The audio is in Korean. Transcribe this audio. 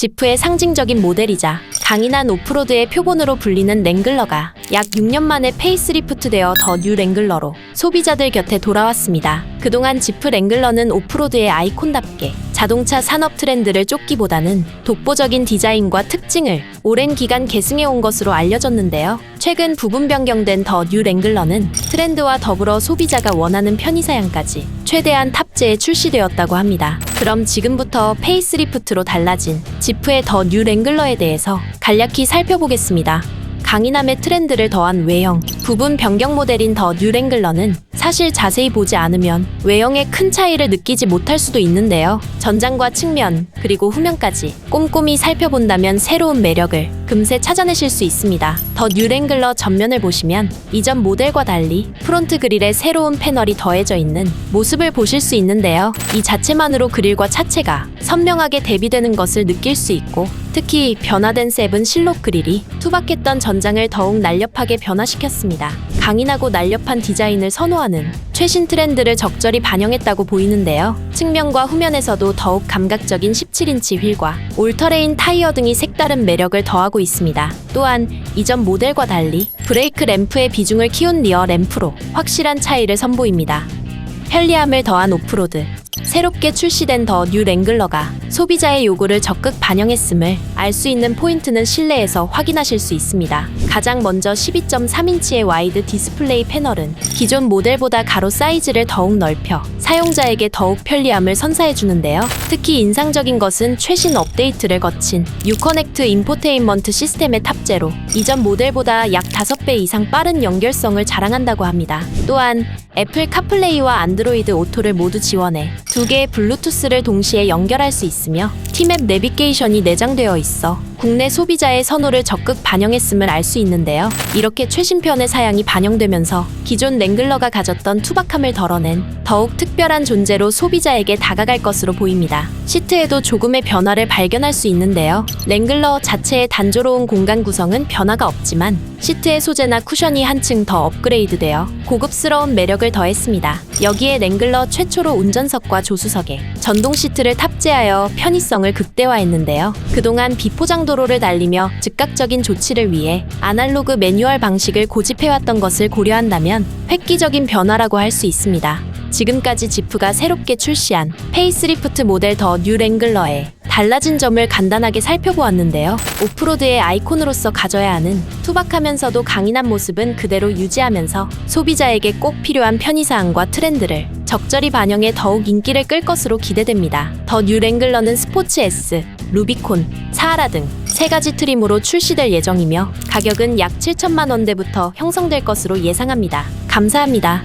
지프의 상징적인 모델이자 강인한 오프로드의 표본으로 불리는 랭글러가 약 6년 만에 페이스리프트되어 더 뉴 랭글러로 소비자들 곁에 돌아왔습니다. 그동안 지프 랭글러는 오프로드의 아이콘답게 자동차 산업 트렌드를 쫓기보다는 독보적인 디자인과 특징을 오랜 기간 계승해온 것으로 알려졌는데요. 최근 부분 변경된 더 뉴 랭글러는 트렌드와 더불어 소비자가 원하는 편의사양까지 최대한 탑 재에 출시되었다고 합니다. 그럼 지금부터 페이스리프트로 달라진 지프의 더 뉴 랭글러에 대해서 간략히 살펴보겠습니다. 강인함의 트렌드를 더한 외형, 부분 변경 모델인 더 뉴 랭글러는 사실 자세히 보지 않으면 외형에 큰 차이를 느끼지 못할 수도 있는데요. 전장과 측면, 그리고 후면까지 꼼꼼히 살펴본다면 새로운 매력을 금세 찾아내실 수 있습니다. 더 뉴 랭글러 전면을 보시면 이전 모델과 달리 프론트 그릴에 새로운 패널이 더해져 있는 모습을 보실 수 있는데요. 이 자체만으로 그릴과 차체가 선명하게 대비되는 것을 느낄 수 있고 특히 변화된 세븐 실록 그릴이 투박했던 전장을 더욱 날렵하게 변화시켰습니다. 강인하고 날렵한 디자인을 선호하는 최신 트렌드를 적절히 반영했다고 보이는데요. 측면과 후면에서도 더욱 감각적인 17인치 휠과 올터레인 타이어 등이 색다른 매력을 더하고 있습니다. 또한 이전 모델과 달리 브레이크 램프의 비중을 키운 리어 램프로 확실한 차이를 선보입니다. 편리함을 더한 오프로드. 새롭게 출시된 더 뉴 랭글러가 소비자의 요구를 적극 반영했음을 알 수 있는 포인트는 실내에서 확인하실 수 있습니다. 가장 먼저 12.3인치의 와이드 디스플레이 패널은 기존 모델보다 가로 사이즈를 더욱 넓혀 사용자에게 더욱 편리함을 선사해 주는데요. 특히 인상적인 것은 최신 업데이트를 거친 유커넥트 인포테인먼트 시스템의 탑재로 이전 모델보다 약 5배 이상 빠른 연결성을 자랑한다고 합니다. 또한 애플 카플레이와 안드로이드 오토를 모두 지원해 두 개의 블루투스를 동시에 연결할 수 있으며 티맵 내비게이션이 내장되어 있어 국내 소비자의 선호를 적극 반영했음을 알 수 있는데요. 이렇게 최신편의 사양이 반영되면서 기존 랭글러가 가졌던 투박함을 덜어낸 더욱 특별한 존재로 소비자에게 다가갈 것으로 보입니다. 시트에도 조금의 변화를 발견할 수 있는데요. 랭글러 자체의 단조로운 공간 구성은 변화가 없지만 시트의 소재나 쿠션이 한층 더 업그레이드되어 고급스러운 매력을 더했습니다. 여기에 랭글러 최초로 운전석과 조수석에 전동 시트를 tap재하여 편의성을 극대화했는데요. 그동안 비포장 도 로를 달리며 즉각적인 조치를 위해 아날로그 매뉴얼 방식을 고집해왔던 것을 고려한다면 획기적인 변화라고 할 수 있습니다. 지금까지 지프가 새롭게 출시한 페이스리프트 모델 더 뉴 랭글러에 달라진 점을 간단하게 살펴보았는데요. 오프로드의 아이콘으로서 가져야 하는 투박하면서도 강인한 모습은 그대로 유지하면서 소비자에게 꼭 필요한 편의사항과 트렌드를 적절히 반영해 더욱 인기를 끌 것으로 기대됩니다. 더 뉴 랭글러는 스포츠 S, 루비콘, 사하라 등 세 가지 트림으로 출시될 예정이며 가격은 약 7천만 원대부터 형성될 것으로 예상합니다. 감사합니다.